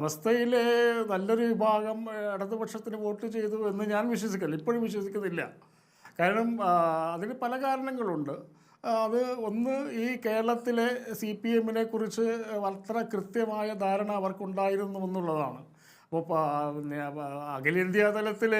അവസ്ഥയിലെ നല്ലൊരു വിഭാഗം ഇടതുപക്ഷത്തിന് വോട്ട് ചെയ്തു എന്ന് ഞാൻ വിശ്വസിക്കില്ല ഇപ്പോഴും വിശ്വസിക്കുന്നില്ല. കാരണം അതിന് പല കാരണങ്ങളുണ്ട്. അത് ഒന്ന് ഈ കേരളത്തിലെ സി പി എമ്മിനെ കുറിച്ച് അത്ര കൃത്യമായ ധാരണ അവർക്കുണ്ടായിരുന്നു എന്നുള്ളതാണ്. അഖിലേന്ത്യാ തലത്തിൽ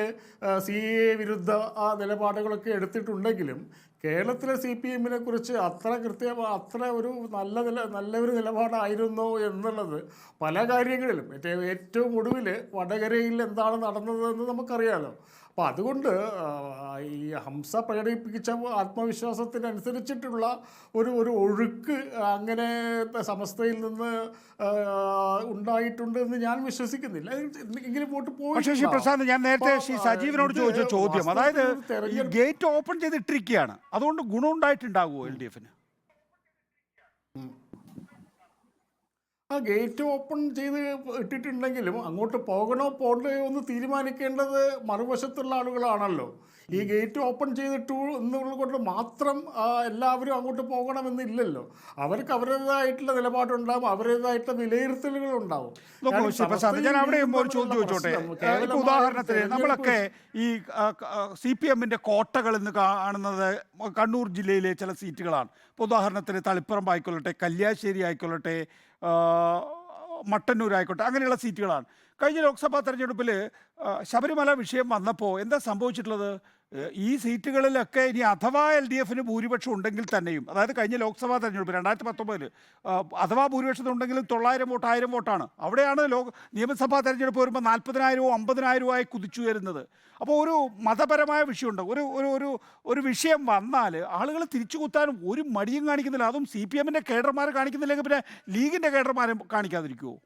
സി എ വിരുദ്ധ ആ നിലപാടുകളൊക്കെ എടുത്തിട്ടുണ്ടെങ്കിലും കേരളത്തിലെ സി പി എമ്മിനെ കുറിച്ച് അത്ര കൃത്യം അത്ര ഒരു നല്ല നില നല്ല ഒരു നിലപാടായിരുന്നു എന്നുള്ളത് പല കാര്യങ്ങളിലും ഏറ്റവും ഒടുവിൽ വടകരയിൽ എന്താണ് നടന്നതെന്ന് നമുക്കറിയാലോ. അപ്പോൾ അതുകൊണ്ട് ഈ ഹംസ പ്രകടിപ്പിച്ച ആത്മവിശ്വാസത്തിനനുസരിച്ചിട്ടുള്ള ഒരു ഒരു ഒഴുക്ക് അങ്ങനെ സമസ്തയിൽ നിന്ന് ഉണ്ടായിട്ടുണ്ട് എന്ന് ഞാൻ വിശ്വസിക്കുന്നില്ല. എങ്കിലും വോട്ട് പക്ഷേ ശ്രീ പോയി പ്രശാന്ത് ഞാൻ നേരത്തെ ശ്രീ സജീവനോട് ചോദിച്ച ചോദ്യം അതായത് ഗേറ്റ് ഓപ്പൺ ചെയ്തിട്ടിരിക്കുകയാണ്. അതുകൊണ്ട് ഗുണമുണ്ടായിട്ടുണ്ടാകുമോ എൽ ഡി എഫിന് ആ ഗേറ്റ് ഓപ്പൺ ചെയ്ത് ഇട്ടിട്ടുണ്ടെങ്കിലും അങ്ങോട്ട് പോകണോ പോകണ്ടയോ എന്ന് തീരുമാനിക്കേണ്ടത് മറുവശത്തുള്ള ആളുകളാണല്ലോ. ഈ ഗേറ്റ് ഓപ്പൺ ചെയ്തിട്ടു എന്നുള്ളത് മാത്രം എല്ലാവരും അങ്ങോട്ട് പോകണമെന്നില്ലല്ലോ. അവർക്ക് അവരുടേതായിട്ടുള്ള നിലപാടുണ്ടാവും അവരുടേതായിട്ടുള്ള വിലയിരുത്തലുകൾ ഉണ്ടാവും. ഞാൻ അവിടെ ഒരു ചോദ്യം ചോദിച്ചോട്ടെ? ഉദാഹരണത്തിന് നമ്മളൊക്കെ ഈ സി പി എമ്മിന്റെ കോട്ടകൾ എന്ന് കാണുന്നത് കണ്ണൂർ ജില്ലയിലെ ചില സീറ്റുകളാണ്. ഇപ്പോൾ ഉദാഹരണത്തിന് തളിപ്പറമ്പ് ആയിക്കൊള്ളട്ടെ കല്യാശ്ശേരി ആയിക്കൊള്ളട്ടെ ആയിക്കോട്ടെ അങ്ങനെയുള്ള സീറ്റുകളാണ്. കഴിഞ്ഞ ലോക്സഭാ തെരഞ്ഞെടുപ്പിൽ ശബരിമല വിഷയം വന്നപ്പോൾ എന്താ സംഭവിച്ചിട്ടുള്ളത്? ഈ സീറ്റുകളിലൊക്കെ ഇനി അഥവാ എൽ ഡി എഫിന് ഭൂരിപക്ഷം ഉണ്ടെങ്കിൽ തന്നെയും അതായത് കഴിഞ്ഞ ലോക്സഭാ തെരഞ്ഞെടുപ്പ് രണ്ടായിരത്തി പത്തൊമ്പതിൽ അഥവാ ഭൂരിപക്ഷം ഉണ്ടെങ്കിലും തൊള്ളായിരം വോട്ട് ആയിരം വോട്ടാണ്. അവിടെയാണ് ലോക നിയമസഭാ തെരഞ്ഞെടുപ്പ് വരുമ്പോൾ നാൽപ്പതിനായിരവും അമ്പതിനായിരവും ആയി കുതിച്ചുയരുന്നത് അപ്പോൾ ഒരു മതപരമായ വിഷയമുണ്ട്. ഒരു ഒരു ഒരു ഒരു വിഷയം വന്നാൽ ആളുകൾ തിരിച്ചു കുത്താനും ഒരു മടിയും കാണിക്കുന്നില്ല. അതും സി പി എമ്മിന്റെ കേഡർമാർ കാണിക്കുന്നില്ലെങ്കിൽ പിന്നെ ലീഗിന്റെ കേഡർമാരെ കാണിക്കാതിരിക്കുമോ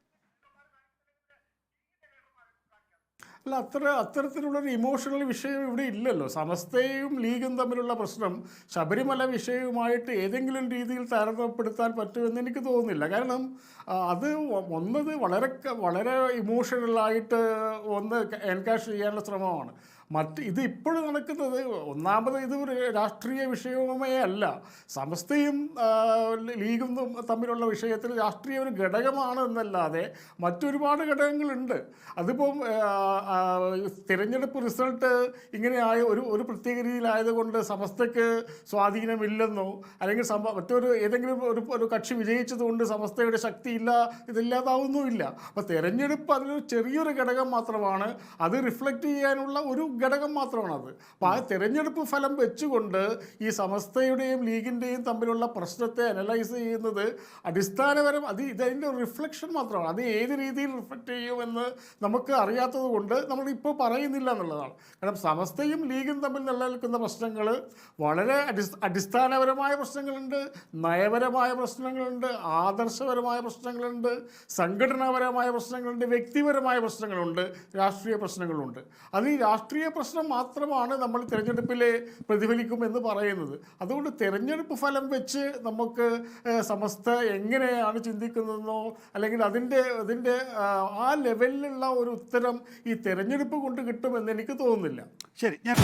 അല്ല അത്ര അത്തരത്തിലുള്ളൊരു ഇമോഷണൽ വിഷയം ഇവിടെ ഇല്ലല്ലോ. സമസ്തയും ലീഗും തമ്മിലുള്ള പ്രശ്നം ശബരിമല വിഷയവുമായിട്ട് ഏതെങ്കിലും രീതിയിൽ താരതമ്യപ്പെടുത്താൻ പറ്റുമെന്ന് എനിക്ക് തോന്നുന്നില്ല. കാരണം അത് ഒന്നത് വളരെ വളരെ ഇമോഷണലായിട്ട് ഒന്ന് എൻകാഷ് ചെയ്യാനുള്ള ശ്രമമാണ്. മറ്റ് ഇത് ഇപ്പോഴും നടക്കുന്നത് ഒന്നാമത് ഇത് ഒരു രാഷ്ട്രീയ വിഷയവുമേ അല്ല. സമസ്തയും ലീഗും തമ്മിലുള്ള വിഷയത്തിൽ രാഷ്ട്രീയ ഒരു ഘടകമാണ് എന്നല്ലാതെ മറ്റൊരുപാട് ഘടകങ്ങളുണ്ട്. അതിപ്പം ആ, ആ, തിരഞ്ഞെടുപ്പ് റിസൾട്ട് ഇങ്ങനെ ആയ ഒരു ഒരു പ്രത്യേക രീതിയിലായതുകൊണ്ട് സമസ്തയ്ക്ക് സ്വാധീനമില്ലെന്നോ അല്ലെങ്കിൽ സമ മറ്റൊരു ഏതെങ്കിലും ഒരു ഒരു കക്ഷി വിജയിച്ചതുകൊണ്ട് സമസ്തയുടെ ശക്തിയില്ല ഇതില്ലാതാവുന്നുമില്ല. അപ്പോൾ തിരഞ്ഞെടുപ്പ് അതിലൊരു ചെറിയൊരു ഘടകം മാത്രമാണ് അത് റിഫ്ലക്റ്റ് ചെയ്യാനുള്ള ഒരു ഘടകം മാത്രമാണ് അത് അപ്പോൾ ആ തിരഞ്ഞെടുപ്പ് ഫലം വെച്ചുകൊണ്ട് ഈ സമസ്തയുടെയും ലീഗിന്റെയും തമ്മിലുള്ള പ്രശ്നത്തെ അനലൈസ് ചെയ്യുന്നത് അടിസ്ഥാനപരം അത് ഇതിന്റെ ഒരു റിഫ്ലക്ഷൻ മാത്രമാണ്. അത് ഏത് രീതിയിൽ റിഫ്ലക്റ്റ് ചെയ്യുമെന്ന് നമുക്ക് അറിയാത്തത് കൊണ്ട് നമ്മൾ ഇപ്പോൾ പറയുന്നില്ല എന്നുള്ളതാണ്. കാരണം സമസ്തയും ലീഗും തമ്മിൽ നിലനിൽക്കുന്ന പ്രശ്നങ്ങൾ വളരെ അടിസ്ഥ അടിസ്ഥാനപരമായ പ്രശ്നങ്ങളുണ്ട് നയപരമായ പ്രശ്നങ്ങളുണ്ട് ആദർശപരമായ പ്രശ്നങ്ങളുണ്ട് സംഘടനാപരമായ പ്രശ്നങ്ങളുണ്ട് വ്യക്തിപരമായ പ്രശ്നങ്ങളുണ്ട് രാഷ്ട്രീയ പ്രശ്നങ്ങളുണ്ട്. അത് ഈ രാഷ്ട്രീയ പ്രശ്നം മാത്രമാണ് നമ്മൾ തിരഞ്ഞെടുപ്പിലെ പ്രതിഫലിക്കുമെന്ന് പറയുന്നത്. അതുകൊണ്ട് തിരഞ്ഞെടുപ്പ് ഫലം വെച്ച് നമുക്ക് സമസ്ത എങ്ങനെയാണ് ചിന്തിക്കുന്നതെന്നോ അല്ലെങ്കിൽ അതിന്റെ അതിന്റെ ആ ലെവലിലുള്ള ഒരു ഉത്തരം ഈ തിരഞ്ഞെടുപ്പ് കൊണ്ട് കിട്ടുമെന്ന് എനിക്ക് തോന്നുന്നില്ല. ശരി ഞാൻ